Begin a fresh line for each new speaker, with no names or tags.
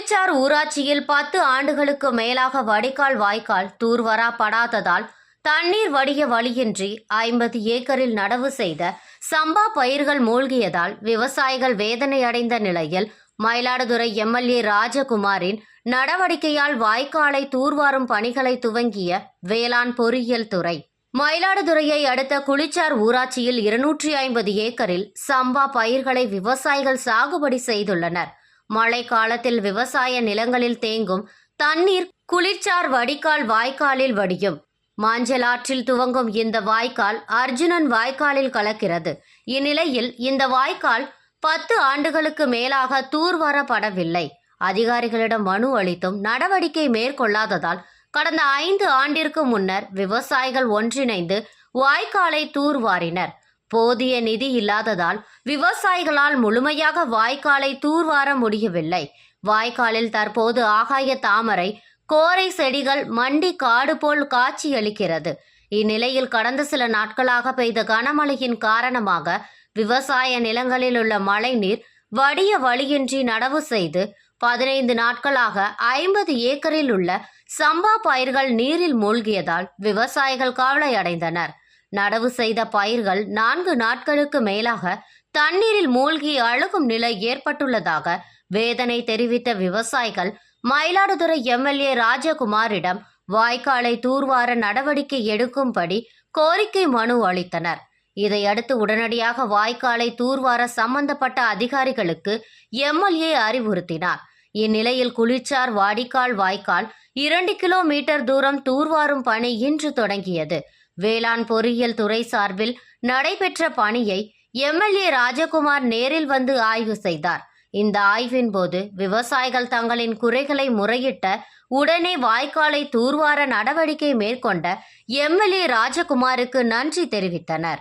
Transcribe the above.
குளிச்சார் ஊராட்சியில் பத்து ஆண்டுகளுக்கு மேலாக வடிகால் வாய்க்கால் தூர்வராப்படாததால் தண்ணீர் வடிய வழியின்றி ஐம்பது ஏக்கரில் நடவு செய்த சம்பா பயிர்கள் மூழ்கியதால் விவசாயிகள் வேதனையடைந்த நிலையில் மயிலாடுதுறை எம்எல்ஏ ராஜகுமாரின் நடவடிக்கையால் வாய்க்காலை தூர்வாரும் பணிகளை துவங்கிய வேளாண் பொறியியல் துறை. மயிலாடுதுறையை அடுத்த குளிச்சார் ஊராட்சியில் இருநூற்றி ஐம்பது ஏக்கரில் சம்பா பயிர்களை விவசாயிகள் சாகுபடி செய்துள்ளனர். மழை காலத்தில் விவசாய நிலங்களில் தேங்கும் தண்ணீர் குளிர்ச்சார் வடிகால் வாய்க்காலில் வடியும். மாஞ்சல் ஆற்றில் துவங்கும் இந்த வாய்க்கால் அர்ஜுனன் வாய்க்காலில் கலக்கிறது. இந்நிலையில் இந்த வாய்க்கால் பத்து ஆண்டுகளுக்கு மேலாக தூர்வாரப்படவில்லை. அதிகாரிகளிடம் மனு அளித்தும் நடவடிக்கை மேற்கொள்ளாததால் கடந்த ஐந்து ஆண்டிற்கு முன்னர் விவசாயிகள் ஒன்றிணைந்து வாய்க்காலை தூர்வாரினர். போதிய நிதி இல்லாததால் விவசாயிகளால் முழுமையாக வாய்க்காலை தூர்வார முடியவில்லை. வாய்க்காலில் தற்போது ஆகாய தாமரை கோரை செடிகள் மண்டி காடு போல் காட்சியளிக்கிறது. இந்நிலையில் கடந்த சில நாட்களாக பெய்த கனமழையின் காரணமாக விவசாய நிலங்களில் உள்ள மழைநீர் வடிய வழியின்றி நடவு செய்து பதினைந்து நாட்களாக ஐம்பது ஏக்கரில் உள்ள சம்பா பயிர்கள் நீரில் மூழ்கியதால் விவசாயிகள் கவலை அடைந்தனர் நடவு செய்த பயிர்கள் நான்கு நாட்களுக்கு மேலாக தண்ணீரில் மூழ்கி அழுகும் நிலை ஏற்பட்டுள்ளதாக வேதனை தெரிவித்த விவசாயிகள் மயிலாடுதுறை எம்எல்ஏ ராஜகுமாரிடம் வாய்க்காலை தூர்வார நடவடிக்கை எடுக்கும்படி கோரிக்கை மனு அளித்தனர். இதையடுத்து உடனடியாக வாய்க்காலை தூர்வார சம்பந்தப்பட்ட அதிகாரிகளுக்கு எம்எல்ஏ அறிவுறுத்தினார். இந்நிலையில் குளிர்ச்சார் வாடிக்கால் வாய்க்கால் இரண்டு கிலோமீட்டர் தூரம் தூர்வாரும் பணி இன்று தொடங்கியது. வேளாண் பொறியியல் துறை சார்பில் நடைபெற்ற பணியை எம்எல்ஏ ராஜகுமார் நேரில் வந்து ஆய்வு செய்தார். இந்த ஆய்வின் போது விவசாயிகள் தங்களின் குறைகளை முறையிட்ட உடனே வாய்க்காலை தூர்வார நடவடிக்கை மேற்கொண்ட எம்எல்ஏ ராஜகுமாருக்கு நன்றி தெரிவித்தனர்.